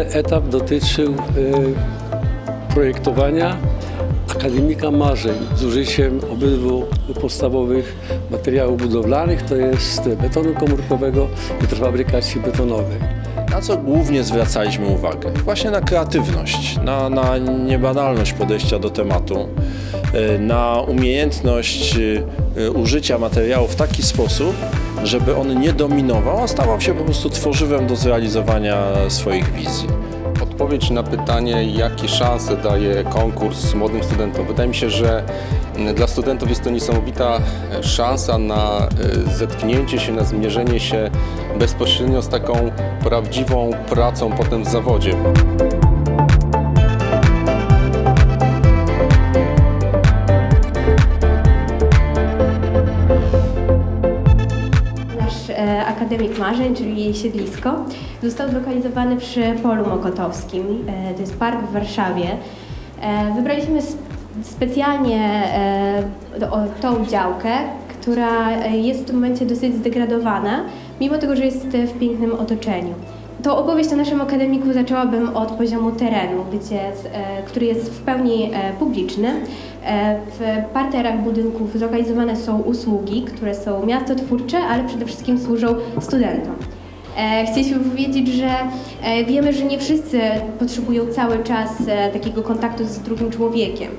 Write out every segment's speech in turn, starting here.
etap dotyczył e, projektowania akademika marzeń z użyciem obydwu podstawowych materiałów budowlanych, to jest betonu komórkowego i prefabrykacji betonowej. Na co głównie zwracaliśmy uwagę? Właśnie na kreatywność, na, na niebanalność podejścia do tematu, y, na umiejętność y, y, użycia materiału w taki sposób, żeby on nie dominował, a stawał się po prostu tworzywem do zrealizowania swoich wizji. Odpowiedź na pytanie, jakie szanse daje konkurs młodym studentom. Wydaje mi się, że dla studentów jest to niesamowita e, szansa na e, zetknięcie się, na zmierzenie się bezpośrednio z taką prawdziwą pracą potem w zawodzie. Akademik Marzeń, czyli siedlisko, został zlokalizowany przy Polu Mokotowskim. E, to jest park w Warszawie. E, wybraliśmy sp- specjalnie e, tą działkę, która jest w tym momencie dosyć zdegradowana, mimo tego, że jest w pięknym otoczeniu. Tą opowieść o naszym akademiku zaczęłabym od poziomu terenu, gdzie, e, który jest w pełni e, publiczny. E, W parterach budynków zlokalizowane są usługi, które są miastotwórcze, ale przede wszystkim służą studentom. E, Chcieliśmy powiedzieć, że e, wiemy, że nie wszyscy potrzebują cały czas e, takiego kontaktu z drugim człowiekiem.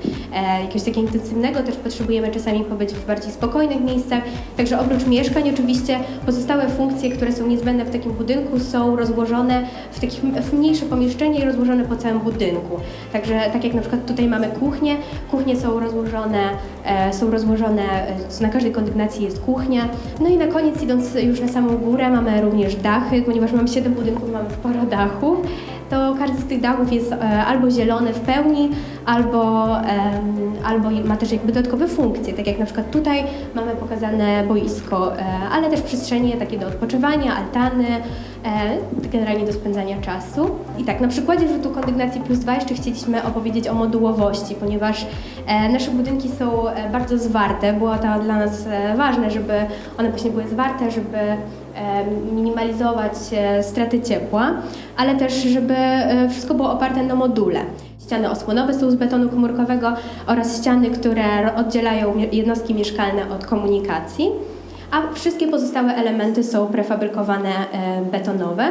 Jakiegoś takiego intensywnego też potrzebujemy czasami pobyć w bardziej spokojnych miejscach. Także oprócz mieszkań oczywiście pozostałe funkcje, które są niezbędne w takim budynku są rozłożone w takich w mniejsze pomieszczenie i rozłożone po całym budynku. Także tak jak na przykład tutaj mamy kuchnię, kuchnie są rozłożone, są rozłożone, na każdej kondygnacji jest kuchnia. No i na koniec idąc już na samą górę mamy również dachy, ponieważ mamy 7 budynków, mamy sporo dachów. To każdy z tych dachów jest e, albo zielony w pełni, albo, albo ma też jakby dodatkowe funkcje, tak jak na przykład tutaj mamy pokazane boisko, e, ale też przestrzenie takie do odpoczywania, altany, e, generalnie do spędzania czasu. I tak, na przykładzie rzutu kondygnacji plus 2 jeszcze chcieliśmy opowiedzieć o modułowości, ponieważ nasze budynki są bardzo zwarte. Było to dla nas ważne, żeby one właśnie były zwarte, żeby minimalizować e, straty ciepła, ale też, żeby e, wszystko było oparte na module. Ściany osłonowe są z betonu komórkowego oraz ściany, które oddzielają jednostki mieszkalne od komunikacji, a wszystkie pozostałe elementy są prefabrykowane e, betonowe.